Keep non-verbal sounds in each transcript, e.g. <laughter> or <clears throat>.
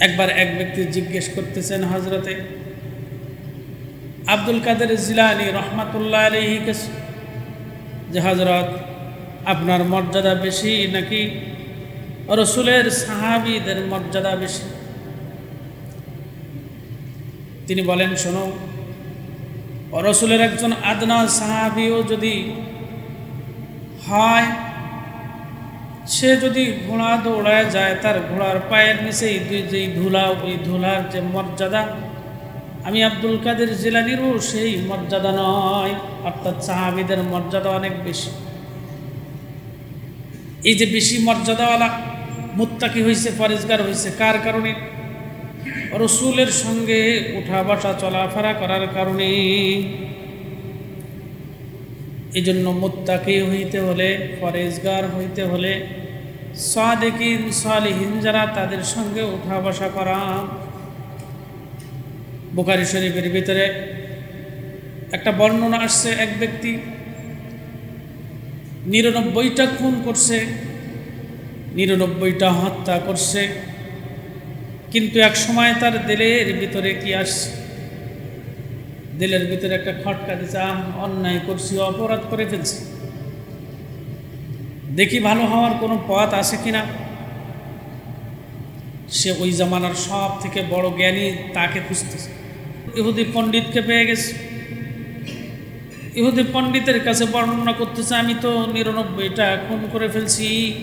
একবার এক ব্যক্তি জিজ্ঞেস করতেছেন হজরতে আব্দুল কাদের জিলানি রহমাতুল্লাহ আলহি যে হজরত আপনার মর্যাদা বেশি নাকি রসুলের সাহাবিদের মর্যাদা বেশি? তিনি বলেন, শোনো, রসুলের একজন আদনা সাহাবিও যদি হয় সে যদি ঘোড়া দৌড়ায় যায়, তার ঘোড়ার পায়ের নিচে যেই ধুলা, ওই ধুলার যে মর্যাদা, আমি আব্দুল কাদের জিলানিরও সেই মর্যাদা নয়। অর্থাৎ সাহাবিদের মর্যাদা অনেক বেশি। এই যে বেশি মর্যাদাওয়ালা মুত্তাকি হয়েছে ফরেজগার হয়েছে কার কারণে? রসুলের সঙ্গে উঠা বসা চলাফেরা করার কারণে। এই জন্য মুত্তাকি হইতে হলে ফরেজগার হইতে হলে, সাদেকিন, সালিহীন যারা তাদের সঙ্গে উঠা বসা করা। বোকারি শরীফের ভিতরে একটা বর্ণনা আসছে, এক ব্যক্তি নিরানব্বইটা খুন করছে, নিরানব্বইটা হত্যা করছে, কিন্তু এক সময় তার দিলের ভিতরে কি আসছে? দিলের ভিতরে একটা খটকা দিচ্ছে আহ অন্যায় করছি, অপরাধ করে ফেলছি। দেখি ভালো হওয়ার কোনো পথ আছে কিনা? সে ওই জামানার সব থেকে বড় জ্ঞানী তাকে খুঁজতেছে। ইহুদি পণ্ডিতকে পেয়ে গেছে। ইহুদি পণ্ডিতের কাছে বর্ণনা করতেছে, আমি তো নিরানব্বইটা খুন করে ফেলছি।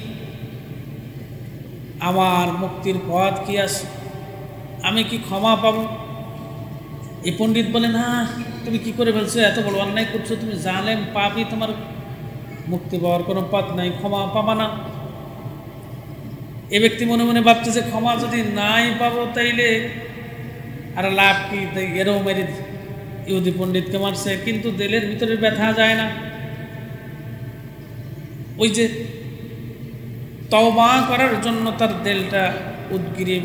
আমার মুক্তির পথ কি আছে? আমি কি ক্ষমা পাব? এই পণ্ডিত বলে, না, তুমি কি করে ফেলছো? এত বড় অন্যায় করছ, তুমি জানেন পাপি, তোমার মুক্তি পাওয়ার কোনো পথ নাই, ক্ষমা পাবা না। এ ব্যক্তি মনে মনে ভাবতেছে ক্ষমা যদি নাই পাবো তাইলে আর লাভ কি? এরও মেরে ইহুদি পণ্ডিতকে মারছে, কিন্তু দেলের ভিতরে ব্যথা যায় না। ওই যে তওবা করার জন্য তার দেলটা উদ্গিরি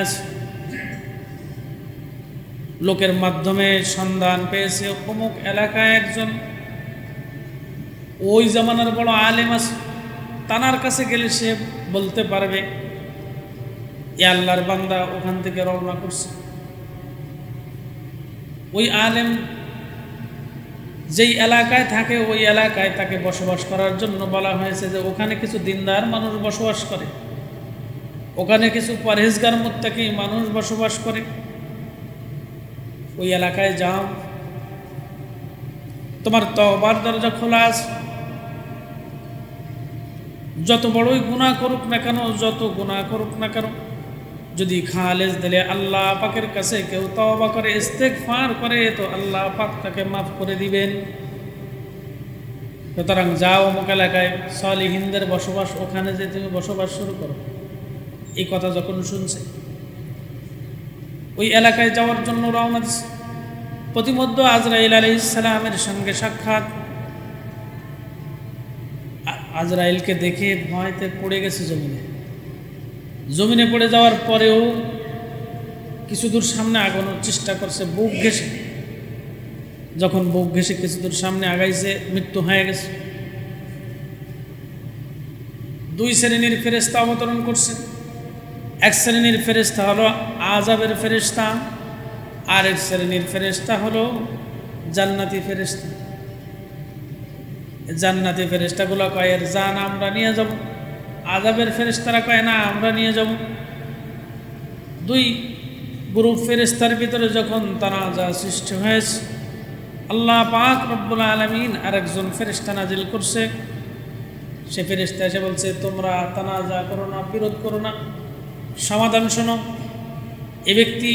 আছে লোকের মাধ্যমে সন্ধান পেয়েছে। অমুক এলাকায় একজন ওই জামানার বড় আলেম আছে, তানার কাছে গেলে সে বলতে পারবে, এ আল্লাহর বান্দা ওখান থেকে রওনা করছে। ওই আলেম যেই এলাকায় থাকে, ওই এলাকায় তাকে বসবাস করার জন্য বলা হয়েছে যে, ওখানে কিছু দিনদার মানুষ বসবাস করে। ওখানে কিছু পরহেজগার, মুত্তাকি মানুষ বসবাস করে। ওই এলাকায় যাও। তোমার তবার দরজা খোলা আছে। যত বড়ই গুণা করুক না কেন, যত গুণা করুক না কেন, যদি খালেজ দিলে আল্লাহ পাকের কাছে কেউ তওবা করে ইস্তেক ফার করে, তো আল্লাহ পাক তাকে মাফ করে দিবেন। সুতরাং যাও অমুক এলাকায়, সলিহিনদের বসবাস, ওখানে যে তুমি বসবাস শুরু করো। এই কথা যখন শুনছে ওই এলাকায় যাওয়ার জন্য রওনা দিচ্ছে প্রতিমধ্য আজরাইল আলী ইসালামের সঙ্গে সাক্ষাৎ। আজরাইলকে দেখে ভয়তে পড়ে গেছে জমিনে। জমিনে পড়ে যাওয়ার পরেও কিছু দূর সামনে আগানোর চেষ্টা করছে বুক ঘেসে যখন বুক ঘেসে কিছু দূর সামনে আগাইছে, মৃত্যু হয়ে গেছে। দুই শ্রেণির ফেরেস্তা অবতরণ করছে। এক শ্রেণির ফেরেস্তা হলো আজাবের ফেরেস্তা আর এক শ্রেণির ফেরেস্তা হলো জান্নাতি ফেরেস্তা জান্নাতি ফেরেস্তাগুলো কয়, এর জান আমরা নিয়ে যাব আজাবের ফেরেস্তারা কয়, না, আমরা নিয়ে যাব। দুই গ্রুপ ফেরিস্তার ভিতরে যখন তারা যা সৃষ্টি হয়েছে, আল্লাহ পাক রব্বুল আলমিন আর একজন ফেরেস্তা নাজিল করছে। সে ফেরেস্তা এসে বলছে, তোমরা তানাজা করো না, বিরোধ করো না। সমাধান শোনো। এ ব্যক্তি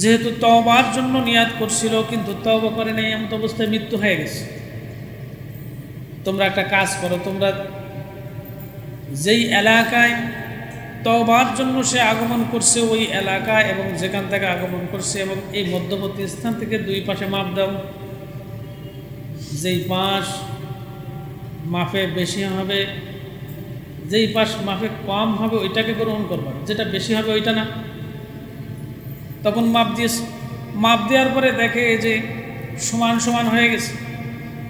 যেহেতু তবার জন্য নিয়াদ করছিল, কিন্তু তব করে নেই, এমন অবস্থায় মৃত্যু হয়ে গেছে। তোমরা একটা কাজ করো, তোমরা যেই এলাকায় তবার জন্য সে আগমন করছে, ওই এলাকা এবং যেখান থেকে আগমন করছে এবং এই মধ্যবর্তী স্থান থেকে দুই পাশে মাপ দাও। যেই পাশ মাফে বেশি হবে যেই পাশ মাপে কম হবে, ওইটাকে গ্রহণ করবা। যেটা বেশি হবে, ওইটা না। তখন মাপ দিয়ে মাপ দেওয়ার পরে দেখে যে সমান সমান হয়ে গেছে।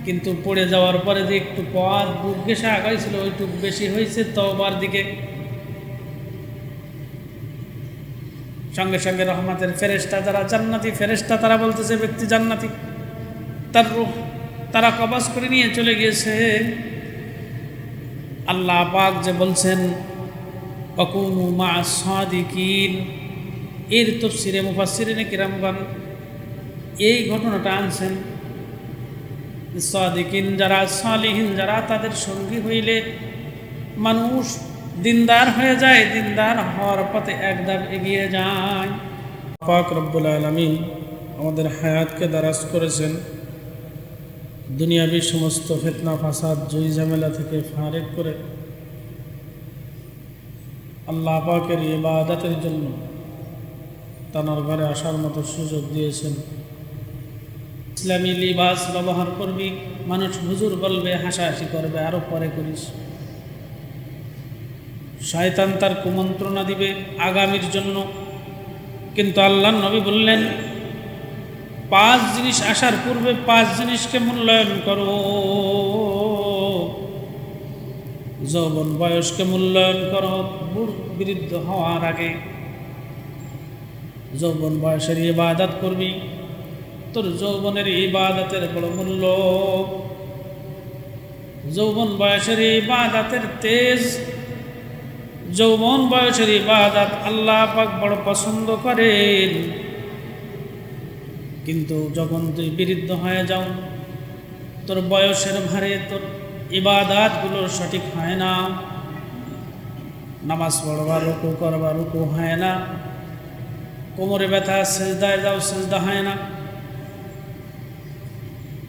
কিন্তু পড়ে যাওয়ার পরে যে একটু পথ বুক ঘেসে আগাইছিল ওইটুক বেশি হয়েছে তবার দিকে। সঙ্গে সঙ্গে রহমতের ফেরেস্তা যারা জান্নাতি ফেরেস্তা তারা বলতেছে, ব্যক্তি জান্নাতি। তার তারা কবাস করে নিয়ে চলে গিয়েছে। আল্লাহ পাক যে বলছেন অকুনু মা সাদিকিন। এর তফসিরে মুফাসিরিনে কিরামগান এই ঘটনাটা আনছেন। সাদিকিন যারা, সালিহীন যারা, তাদের সঙ্গী হইলে মানুষ দিনদার হয়ে যায়, দিনদার হওয়ার পথে একদম এগিয়ে যায়। পাক রব্বুল আলমিন আমাদের হায়াতকে দারাজ করেছেন। দুনিয়াবি সমস্ত ফেতনা, ফাসাদ জয়ী ঝামেলা থেকে ফারেক করে আল্লাহ পাকের ইবাদতের জন্য তানার ঘরে আসার মতো সুযোগ দিয়েছেন। ইসলামী লিবাস ব্যবহার করবি, মানুষ হুজুর বলবে, হাসাহাসি করবে আরও পরে করিস। শয়তান তার কুমন্ত্রণা দিবে আগামীর জন্য। কিন্তু আল্লাহ নবী বললেন পাঁচ জিনিস আসার পূর্বে পাঁচ জিনিসকে মূল্যায়ন করো। যৌবন বয়সকে মূল্যায়ন করো। বৃদ্ধ হওয়ার আগে যৌবন বয়সের ইবাদত করবি। তোর যৌবনের ইবাদতের বড় মূল্য। যৌবন বয়সের ইবাদতের তেজ। যৌবন বয়সের ইবাদত আল্লাহ পাক বড় পছন্দ করেন। কিন্তু যখন তুই বিরুদ্ধ হয়ে যাও, তোর বয়সের ভারে তোর ইবাদাতগুলো সঠিক হয় না। নামাজ পড়বা, রুকু করবা, রুকু হয় না। কোমরে ব্যথা, সেজদায় যাও, সেজদা হয় না।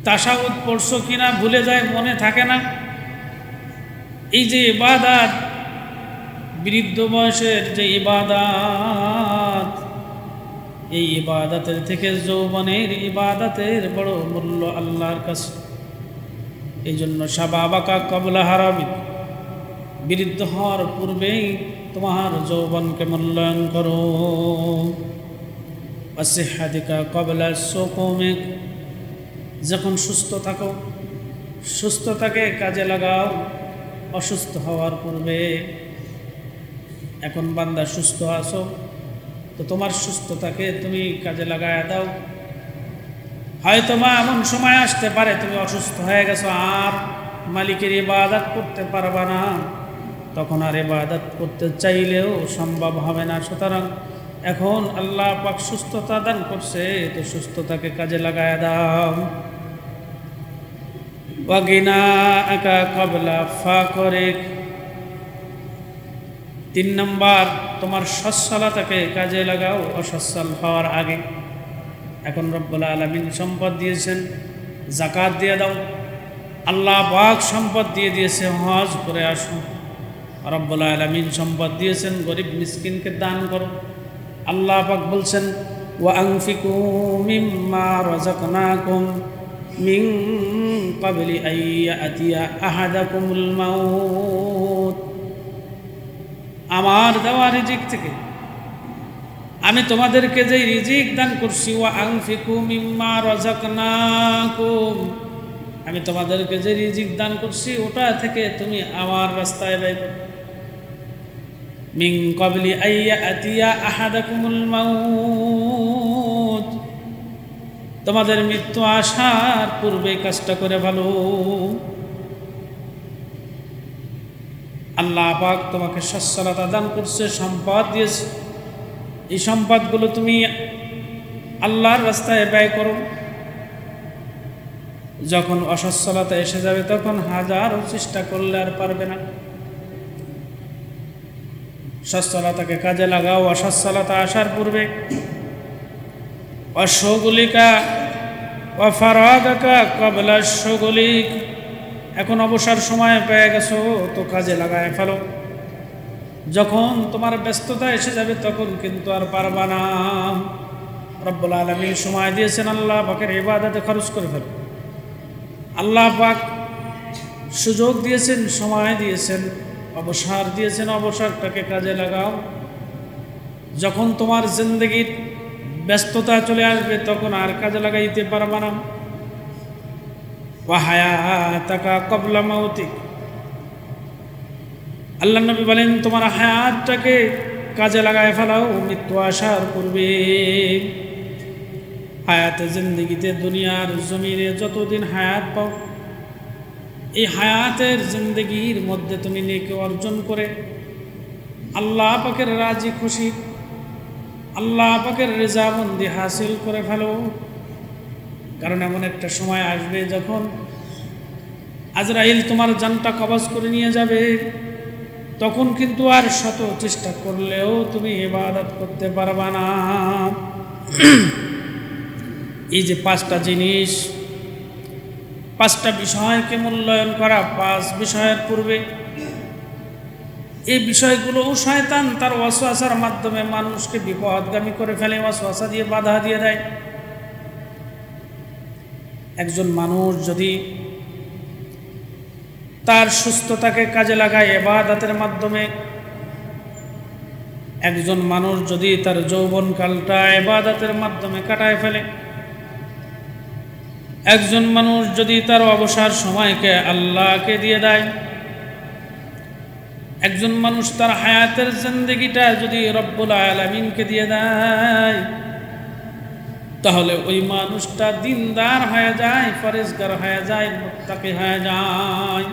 তাসাউদ পড়ছো কিনা ভুলে যায়, মনে থাকে না। এই যে ইবাদাত, বৃদ্ধ বয়সের যে ইবাদাত এই ইবাদতের থেকে যৌবনের ইবাদতের বড় মূল্য আল্লাহর কাছে। এই জন্য সাবাবাকা কবলা হারাবি বৃদ্ধ হওয়ার পূর্বেই তোমার যৌবনকে মূল্যায়ন করো। অসিহাদিকা কবলা সোকমিক। যখন সুস্থ থাকো, সুস্থতাকে কাজে লাগাও, অসুস্থ হওয়ার পূর্বে। এখন বান্দা সুস্থ আছো তো তোমার সুস্থতাকে তুমি কাজে লাগায় দাও। হয়তো মা এমন সময় আসতে পারে, তুমি অসুস্থ হয়ে গেছো, আর মালিকের ইবাদত করতে পারবা না। তখন আর ইবাদত করতে চাইলেও সম্ভব হবে না। সুতরাং এখন আল্লাহ পাক সুস্থতা দান করছে, তো সুস্থতাকে কাজে লাগায় দাও। ওয়াগিনা একা কবলা ফা করে তিন নম্বর, তোমার সচ্ছলতাকে কাজে লাগাও অসচ্ছল হওয়ার আগে। এখন রব্বুল আলমিন সম্পদ দিয়েছেন জাকাত দিয়ে দাও। আল্লাহ পাক সম্পদ দিয়ে দিয়েছে, হজ করে আসো। রব্বুল আলমিন সম্পদ দিয়েছেন, গরিব মিসকিনকে দান করো। আল্লাহ পাক বলছেন ওয়াংফিকু মিম্মা রাযাকনাকুম মিন ক্বাবলি আইয়া মাউত। আমার দেওয়া রিজিক থেকে। আমি তোমাদেরকে যে রিজিক দান করছি ও আংফিকু মিম্মা রাযাকনাকুম। আমি তোমাদেরকে যে রিজিক দান করছি, ওটা থেকে তুমি আমার রাস্তায় ব্যয় করো। মিন কবলি আইয়া আতিয়া আহাদাকুমুল মাউত। তোমাদের মৃত্যু আসার পূর্বে কাজটা করে ভালো। আল্লাহ পাক তোমাকে সচ্ছলতা দান করছে, সম্পদ দিয়েছে। এই সম্পদগুলো তুমি আল্লাহর রাস্তায় ব্যয় করো। যখন অসচ্ছলতা এসে যাবে, তখন হাজারও চেষ্টা করলে আর পারবে না। সচ্ছলতাকে কাজে লাগাও, অসচ্ছলতা আসার পূর্বে। অশ্বগুলিকা অফারাগাকা কবলা সগুলিক এখন অবসর সময় পেয়ে গেছো, তো কাজে লাগায় ফেলো। যখন তোমার ব্যস্ততা এসে যাবে, তখন কিন্তু আর পারবা না। রব্বুল আলমী সময় দিয়েছেন আল্লাহ পাকের ইবাদতে খরচ করে ফেলো। আল্লাহ পাক সুযোগ দিয়েছেন, সময় দিয়েছেন, অবসর দিয়েছেন, অবসরটাকে কাজে লাগাও। যখন তোমার জিন্দগির ব্যস্ততা চলে আসবে, তখন আর কাজে লাগাইতে পারবা না। ওয়াহায়াতাকা কবলা মাউতিক। আল্লাহ নবী বলেন, তোমার হায়াতটাকে কাজে লাগায় ফেলাও, মৃত্যু আসার পূর্বে। হায়াতে জিন্দিগিতে, দুনিয়ার জমিনে যতদিন হায়াত পাও, এই হায়াতের জিন্দগির মধ্যে তুমি নেকে অর্জন করে আল্লাহ পাকের রাজি খুশি, আল্লাহ পাকের রেজাবন্দি হাসিল করে ফেলো। কারণ এমন একটা সময় আসবে যখন আজরাইল তোমার জানটা কবজ করে নিয়ে যাবে। তখন কিন্তু আর শত চেষ্টা করলেও তুমি ইবাদত করতে পারবা না। <clears throat> এই যে পাঁচটা জিনিস, পাঁচটা বিষয়কে মূল্যায়ন করা, পাঁচ বিষয়ের পূর্বে এই বিষয়গুলো শয়তান তার ওয়াসওয়াসার মাধ্যমে মানুষকে বিপদগামী করে ফেলে, ওয়াসওয়াসা দিয়ে বাধা দিয়ে দেয়। একজন মানুষ যদি তার সুস্থতাকে কাজে লাগায়, এবাদাতের মাধ্যমে একজন মানুষ যদি তার যৌবনকালটা এবাদাতের মাধ্যমে কাটায় ফেলে, একজন মানুষ যদি তার অবসর সময়কে আল্লাহকে দিয়ে দেয়, একজন মানুষ তার হায়াতের জিন্দগিটা যদি রব্বুল আলমিনকে দিয়ে দেয় তাহলে ওই মানুষটা দিনদার হয়ে যায়, ফরেজগার হয়ে যায় মুক্তাকে হয়ে যায়।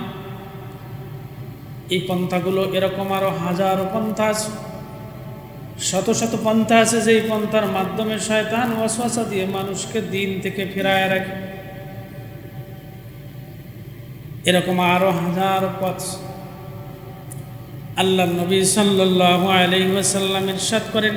এই পন্থাগুলো এরকম আরও হাজারো পন্থা আছে। শত শত পন্থা আছে যেই পন্থার মাধ্যমে শয়তান ওয়াসওয়াসা দিয়ে মানুষকে দিন থেকে ফেরায় রাখে। এরকম আরও হাজার পথ। আল্লাহ নবী সাল্লাল্লাহু আলাইহি ওয়াসাল্লাম ইরশাদ করেন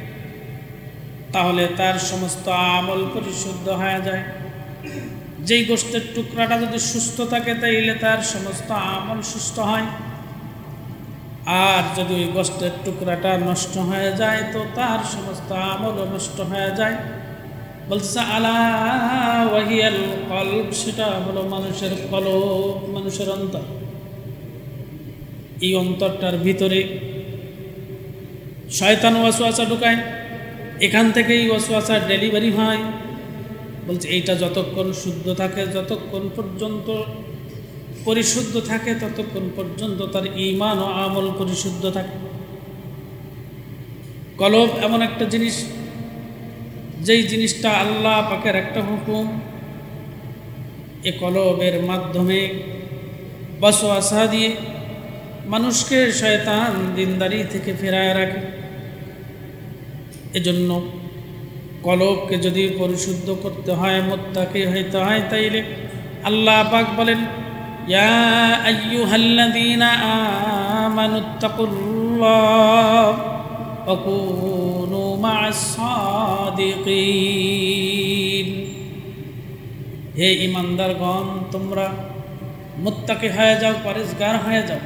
তাহলে তার সমস্ত আমল পরিশুদ্ধ হয়ে যায়। যেই গোষ্ঠের টুকরাটা যদি সুস্থ থাকে, তাইলে তার সমস্ত আমল সুস্থ হয়। আর যদি ওই গোষ্ঠের টুকরাটা নষ্ট হয়ে যায়, তো তার সমস্ত আমলও নষ্ট হয়ে যায়। বলছে, আলা ওয়াহিয়াল কল্ব সেটা হলো মানুষের কলব, মানুষের অন্তর। এই অন্তরটার ভিতরে শয়তান ওয়াসওয়াসা ঢুকায়। এখান থেকেই ওয়াসওয়াসা ডেলিভারি হয়। বলছে, এইটা যতক্ষণ শুদ্ধ থাকে, যতক্ষণ পর্যন্ত পরিশুদ্ধ থাকে, ততক্ষণ পর্যন্ত তার ইমান ও আমল পরিশুদ্ধ থাকে। কলব এমন একটা জিনিস, যেই জিনিসটা আল্লাহ পাকের একটা হুকুম। এ কলবের মাধ্যমে বসওয়াসা দিয়ে মানুষকে শয়তান দিনদারি থেকে ফেরায় রাখে। এজন্য কলককে যদি পরিশুদ্ধ করতে হয়, মোত্তাকে হইতে হয়, তাইলে আল্লাহ পাক বলেন হে ইমানদার গণ তোমরা মোত্তাকে হয়ে যাও, পরেশগার হয়ে যাও।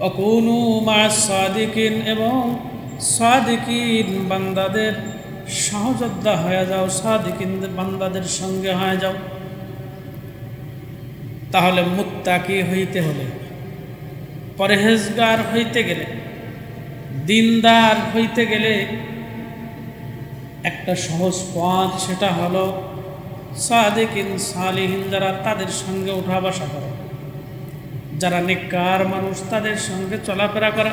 অকুনু মা সাদিকিন এবং সাদিকিন বান্দাদের সহযোদ্ধা হয়ে যাও, সাদিকিন বান্দাদের সঙ্গে হয়ে যাও। তাহলে মুত্তাকি হইতে হলে, পরহেজগার হইতে গেলে, দিনদার হইতে গেলে একটা সহজ পথ সেটা হলো সাদেকিন সালিহীন যারা তাদের সঙ্গে উঠা বসা করে, যারা নেককার মানুষ তাদের সঙ্গে চলাফেরা করা।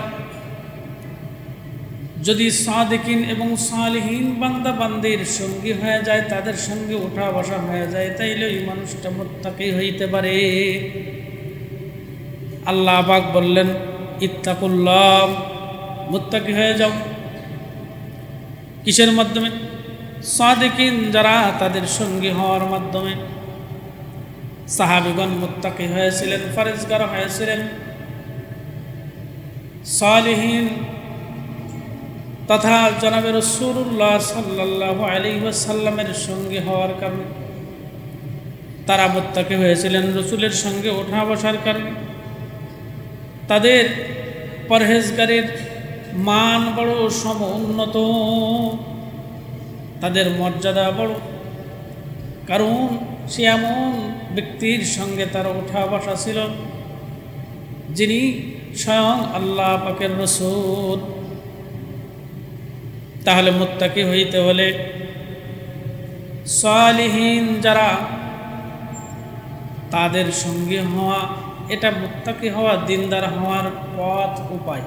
যদি সাদেকিন এবং সালহীন বান্দা বান্দির সঙ্গী হয়ে যায়, তাদের সঙ্গে উঠা বসা হয়ে যায়, তাইলে ওই মানুষটা মোত্তাকি হইতে পারে। আল্লাহ আবাক বললেন, ইত্তাকুল্লাহ, মুত্তাকি হয়ে যাও। কিসের মাধ্যমে? সাদেকিন যারা তাদের সঙ্গী হওয়ার মাধ্যমে। সাহাবিগণ মুত্তাকি হয়েছিলেন ফরেজগার হয়েছিলেন। সালিহীন তথা জনাবে রসুল্লাহ সাল্লাহ আলী সাল্লামের সঙ্গে হওয়ার কারণে তারা মোত্তাকি হয়েছিলেন রসুলের সঙ্গে ওঠা বসার কারণে। তাদের পরহেজগারের মান বড় সম উন্নত, তাদের মর্যাদা বড়। কারণ সে এমন ব্যক্তির সঙ্গে তার ওঠা বসা ছিল যিনি স্বয়ং আল্লাহ পাকের রসুল। তাহলে মুত্তাকি হইতে হলে সালিহীন যারা তাদের সঙ্গে হওয়া, এটা মুত্তাকি হওয়া দিনদার হওয়ার পথ উপায়।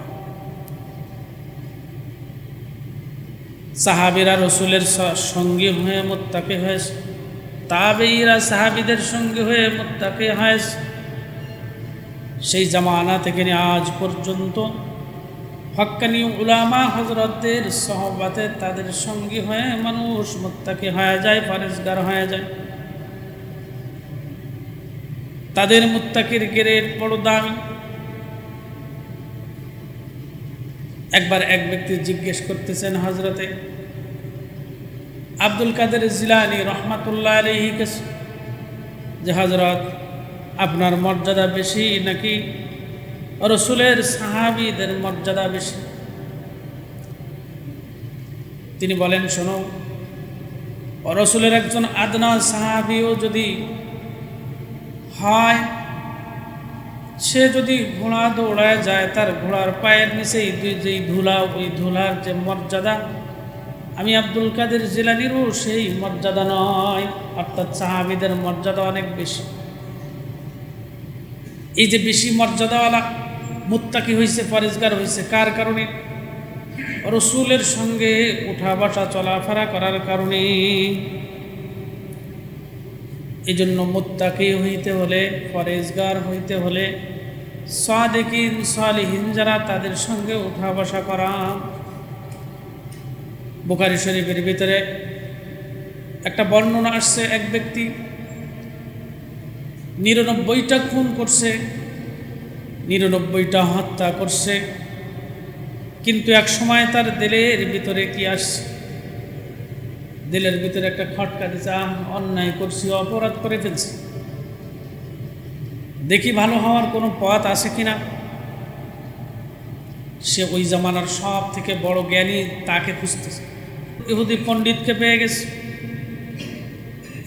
সাহাবিরা রসুলের সঙ্গী হয়ে মুত্তাকি হয়েছে তাবেইরা সাহাবিদের সঙ্গে হয়ে মুত্তাকি হয়েছে। সেই জামানা থেকে আজ পর্যন্ত হক্কানি উলামা হজরতদের সহবাতে তাদের সঙ্গী হয়ে মানুষ মুত্তাকি হয়ে যায় ফারেজগার হয়ে যায়। তাদের মুত্তাকির গ্রেড বড় দামি। একবার এক ব্যক্তি জিজ্ঞেস করতেছেন হজরতে আব্দুল কাদের জিলানি রহমাতুল্লাহ আলহি যে হজরত আপনার মর্যাদা বেশি নাকি রসুলের সাহাবিদের মর্যাদা বেশি। তিনি বলেন, শোনো রসুলের একজন আদনা সাহাবিও যদি হয়, সে যদি ঘোড়া দৌড়ায় যায়, তার ঘোড়ার পায়ের দুই যেই ধুলা, ওই ধুলার যে মর্যাদা, আমি আব্দুল কাদের জিলানিরও সেই মর্যাদা নয়। অর্থাৎ সাহাবিদের মর্যাদা অনেক বেশি। এই যে বেশি মর্যাদাওয়ালা মুত্তাকি হয়েছে ফরেজগার হয়েছে কার কারণে? রসুলের সঙ্গে উঠা বসা চলাফেরা করার কারণে। এই জন্য মুত্তাকি হইতে হলে, ফরেজগার হইতে হলে, সাদেকিন, সালিহীন যারা তাদের সঙ্গে উঠা বসা করা। বোকারি শরীফের ভিতরে একটা বর্ণনা আসছে, এক ব্যক্তি নিরানব্বইটা খুন করছে। নিরানব্বইটা হত্যা করছে। কিন্তু এক সময় তার দিলের ভিতরে কি আসছে? দিলের ভিতরে একটা খটকা দিচ্ছে অন্যায় করছি, অপরাধ করে ফেলছি। দেখি ভালো হওয়ার কোনো পথ আছে কিনা? সে ওই জামানার সব থেকে বড় জ্ঞানী তাকে খুঁজতেছে। ইহুদি পণ্ডিতকে পেয়ে গেছে।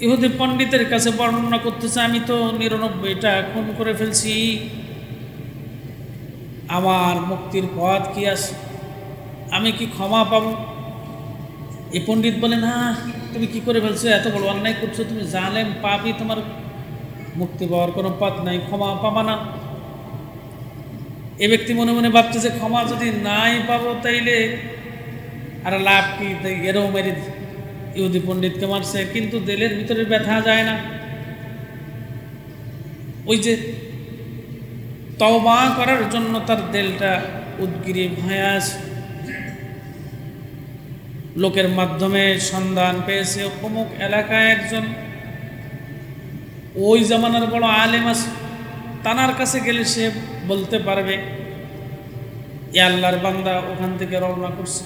ইহুদি পণ্ডিতের কাছে বর্ণনা করতেছে, আমি তো নিরানব্বইটা খুন করে ফেলছি। আমার মুক্তির পথ কি আছে? আমি কি ক্ষমা পাব? এই পণ্ডিত বলে, না, তুমি কি করে ফেলছো? এত বড় অন্যায় করছ, তুমি জালেম পাবি তোমার মুক্তি পাওয়ার কোনো পথ নাই, ক্ষমা পাবা না। এ ব্যক্তি মনে মনে ভাবছে যে, ক্ষমা যদি নাই পাবো তাইলে আর লাভ কি? তাই এরও মেরে। ইহুদি পণ্ডিতকে মারছে, কিন্তু দিলের ভিতরে ব্যথা যায় না। ওই যে তওবা করার জন্য তার দেলটা উদ্গিরি হয়ে আছে লোকের মাধ্যমে সন্ধান পেয়েছে। অমুক এলাকায় একজন ওই জামানার বড় আলেম আছে তানার কাছে গেলে সে বলতে পারবে, এ আল্লাহর বান্দা ওখান থেকে রওনা করছে।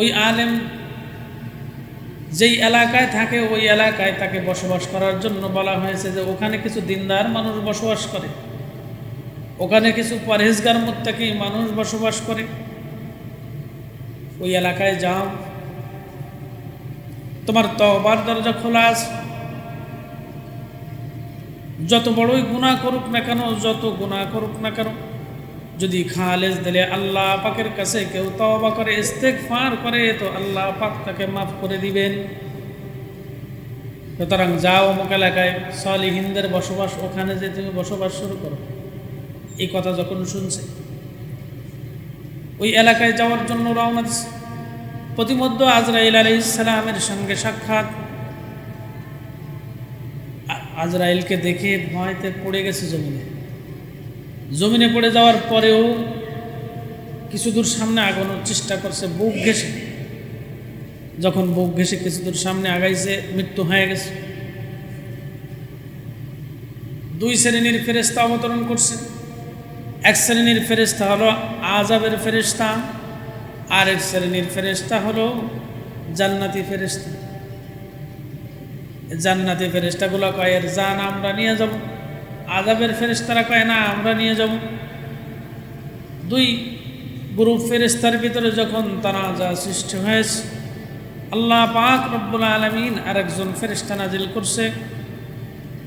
ওই আলেম যেই এলাকায় থাকে, ওই এলাকায় তাকে বসবাস করার জন্য বলা হয়েছে যে ওখানে কিছু দিনদার মানুষ বসবাস করে। ওখানে কিছু পরহেজগার মুত্তাকি মানুষ বসবাস করে। ওই এলাকায় যাও। তোমার তবার দরজা খোলা আছে। যত বড়ই গুণা করুক না কেন, যত গুণা করুক না কেন যদি খালেজ দিলে আল্লাহ পাকের কাছে কেউ তওবা করে, ইস্তেগফার করে, তো আল্লাহ পাক তাকে মাফ করে দিবেন। সুতরাং যাও অমুক এলাকায়, সলিহিনদের বসবাস, ওখানে যে তুমি বসবাস শুরু করো। এই কথা যখন শুনছে, ওই এলাকায় যাওয়ার জন্য রওনা দিচ্ছে প্রতিমধ্য আজরাইল আলী ইসলামের সঙ্গে সাক্ষাৎ। আজরাইলকে দেখে ভয়তে পড়ে গেছে জমিনে। জমিনে পড়ে যাওয়ার পরেও কিছু দূর সামনে আগানোর চেষ্টা করছে, বুক ঘেসে যখন বুক ঘেসে কিছু দূর সামনে আগাইছে, মৃত্যু হয়ে গেছে। দুই শ্রেণির ফেরেস্তা অবতরণ করছে। এক শ্রেণির ফেরেস্তা হলো আজাবের ফেরেস্তা আর এক শ্রেণির ফেরেস্তা হলো জান্নাতি ফেরেস্তা জান্নাতি ফেরেস্তাগুলো কয়, এর জান আমরা নিয়ে যাব। আজাবের ফেরেস্তারা কয়, না, আমরা নিয়ে যাব। দুই গ্রুপ ফেরেস্তার ভিতরে যখন তানাজা সৃষ্টি হয়েছে, আল্লাহ পাক রব্বুল আলমিন আরেকজন ফেরেস্তা নাজিল করছে।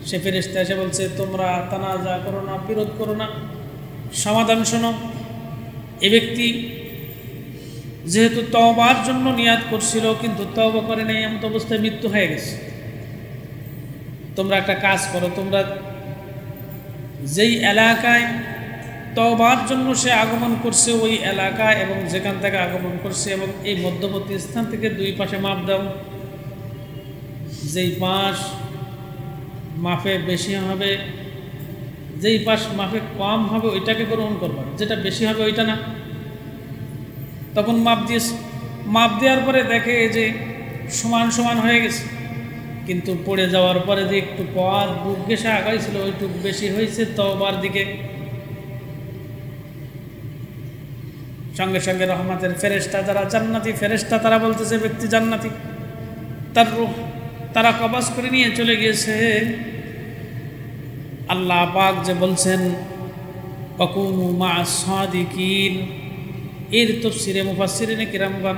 সে ফেরেস্তা এসে বলছে, তোমরা তানাজা করো না, বিরোধ করো না। সমাধান শোনো। এ ব্যক্তি যেহেতু তবার জন্য নিয়াদ করছিল, কিন্তু তব করে নেই এমন অবস্থায় মৃত্যু হয়ে গেছে। তোমরা একটা কাজ করো, তোমরা যেই এলাকায় তবার জন্য সে আগমন করছে, ওই এলাকা এবং যেখান থেকে আগমন করছে এবং এই মধ্যবর্তী স্থান থেকে দুই পাশে মাপ দাও। যেই পাশ মাপে বেশি হবে, যেই পাশ মাপে কম হবে, ওইটাকে গ্রহণ করবা। যেটা বেশি হবে, ওইটা না। তখন মাপ দিয়ে মাপ দেওয়ার পরে দেখে যে সমান সমান হয়ে গেছে। কিন্তু পড়ে যাওয়ার পরে যে একটু পথ বুক ঘেসে আগাইছিল ওইটুক বেশি হয়েছে তবার দিকে। সঙ্গে সঙ্গে রহমতের ফেরেস্তা যারা, জান্নাতি ফেরেস্তা তারা বলতেছে, ব্যক্তি জান্নাতি। তার রূহ, তারা কবাস করে নিয়ে চলে গিয়েছে। আল্লাহ পাক যে বলছেন অকুনু মা সাদিকিন। এর তফসিরে মুফাসিরিনে কিরামগণ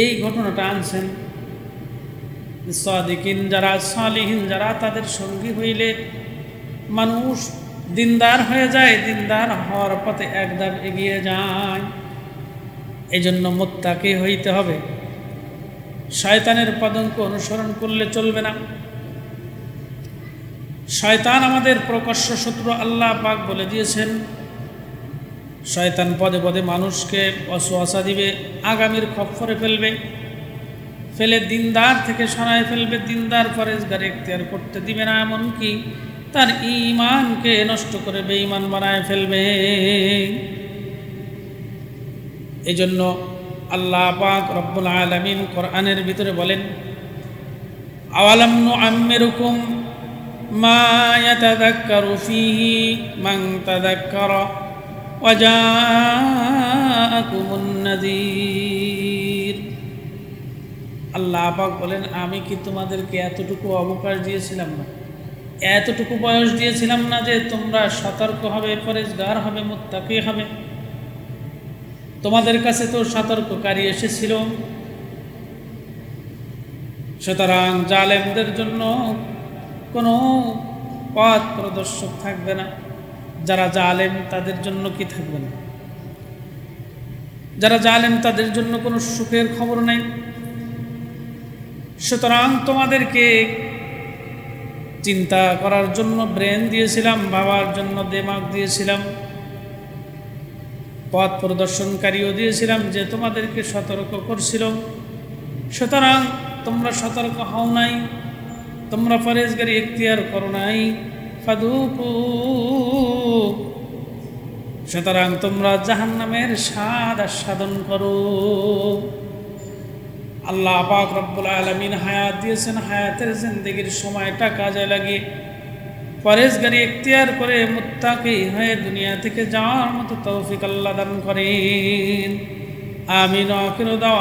এই ঘটনাটা আনছেন। সাদিকিন, যারা সালিহীন, যারা তাদের সঙ্গী হইলে মানুষ দিনদার হয়ে যায়, দিনদার হওয়ার পথে এক ধাপ এগিয়ে যায়। এই জন্য মোত্তাকে হইতে হবে। শয়তানের পদঙ্ক অনুসরণ করলে চলবে না। শয়তান আমাদের প্রকাশ্য শত্রু, আল্লাহ পাক বলে দিয়েছেন, শয়তান পদে পদে মানুষকে অসুয়াশা দিবে, আগামীর খপ্পরে ফেলবে। ফেলে দিনদার থেকে সরায় ফেলবে দিনদার ফরেজগার এখতিয়ার করতে দিবে না এমনকি তার ইমানকে নষ্ট করে বেঈমান বানায় ফেলবে। এই জন্য আল্লাহ পাক রব্বুল আলমিন কোরআনের ভিতরে বলেন, আওয়ালাম আম্মেরুকুম মা ইয়াতাযাক্কারু নাযীর। আল্লাহ পাক বলেন, আমি কি তোমাদেরকে এতটুকু অবকাশ দিয়েছিলাম না? এতটুকু বয়স দিয়েছিলাম না যে তোমরা সতর্ক হবে পরেজগার হবে, মুত্তাকি হবে? তোমাদের কাছে তো সতর্ককারী এসেছিল। সুতরাং জালেমদের জন্য কোনো পথ প্রদর্শক থাকবে না। যারা জালেম, তাদের জন্য কি থাকবে না? যারা জালেম, তাদের জন্য কোনো সুখের খবর নেই। সুতরাং তোমাদেরকে চিন্তা করার জন্য ব্রেন দিয়েছিলাম ভাবার জন্য দেমাগ দিয়েছিলাম, পথ প্রদর্শনকারীও দিয়েছিলাম যে তোমাদেরকে সতর্ক করছিল। সুতরাং তোমরা সতর্ক হও নাই, তোমরা ফরেজগারি এখতিয়ার করো নাই সুতরাং তোমরা জাহান্নামের স্বাদ আস্বাদন করো। আল্লাহ পাক রব্বুল আলমিন হায়াত দিয়েছেন, হায়াতের জিন্দগির সময়টা কাজে লাগিয়ে পরেশগারি এখতিয়ার করে মুত্তাকি হয়ে দুনিয়া থেকে যাওয়ার মতো তৌফিক আল্লাহ দান করেন। আমিন, আখির দাওয়া।